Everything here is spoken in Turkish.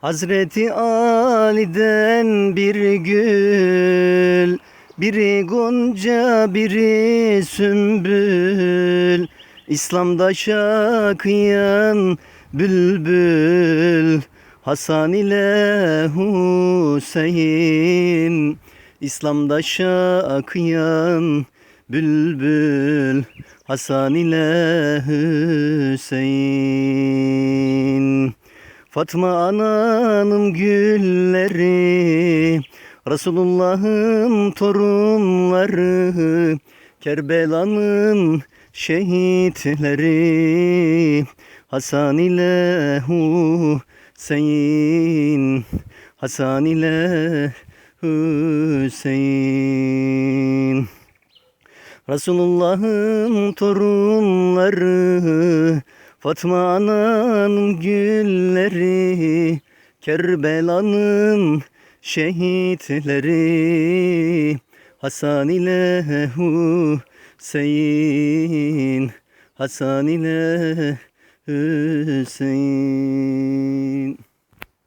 Hazreti Ali'den bir gül Biri gonca biri sümbül. İslam'da şakıyan bülbül Hasan ile Hüseyin. İslam'da şakıyan bülbül Hasan ile Hüseyin Fatma ananın gülleri Resulullah'ın torunları Kerbela'nın şehitleri Hasan ile Hüseyin Hasan ile Hüseyin. Resulullah'ın torunları Fatma ananın gülleri Kerbela'nın şehitleri Hasan ile Hüseyin Hasan ile Hüseyin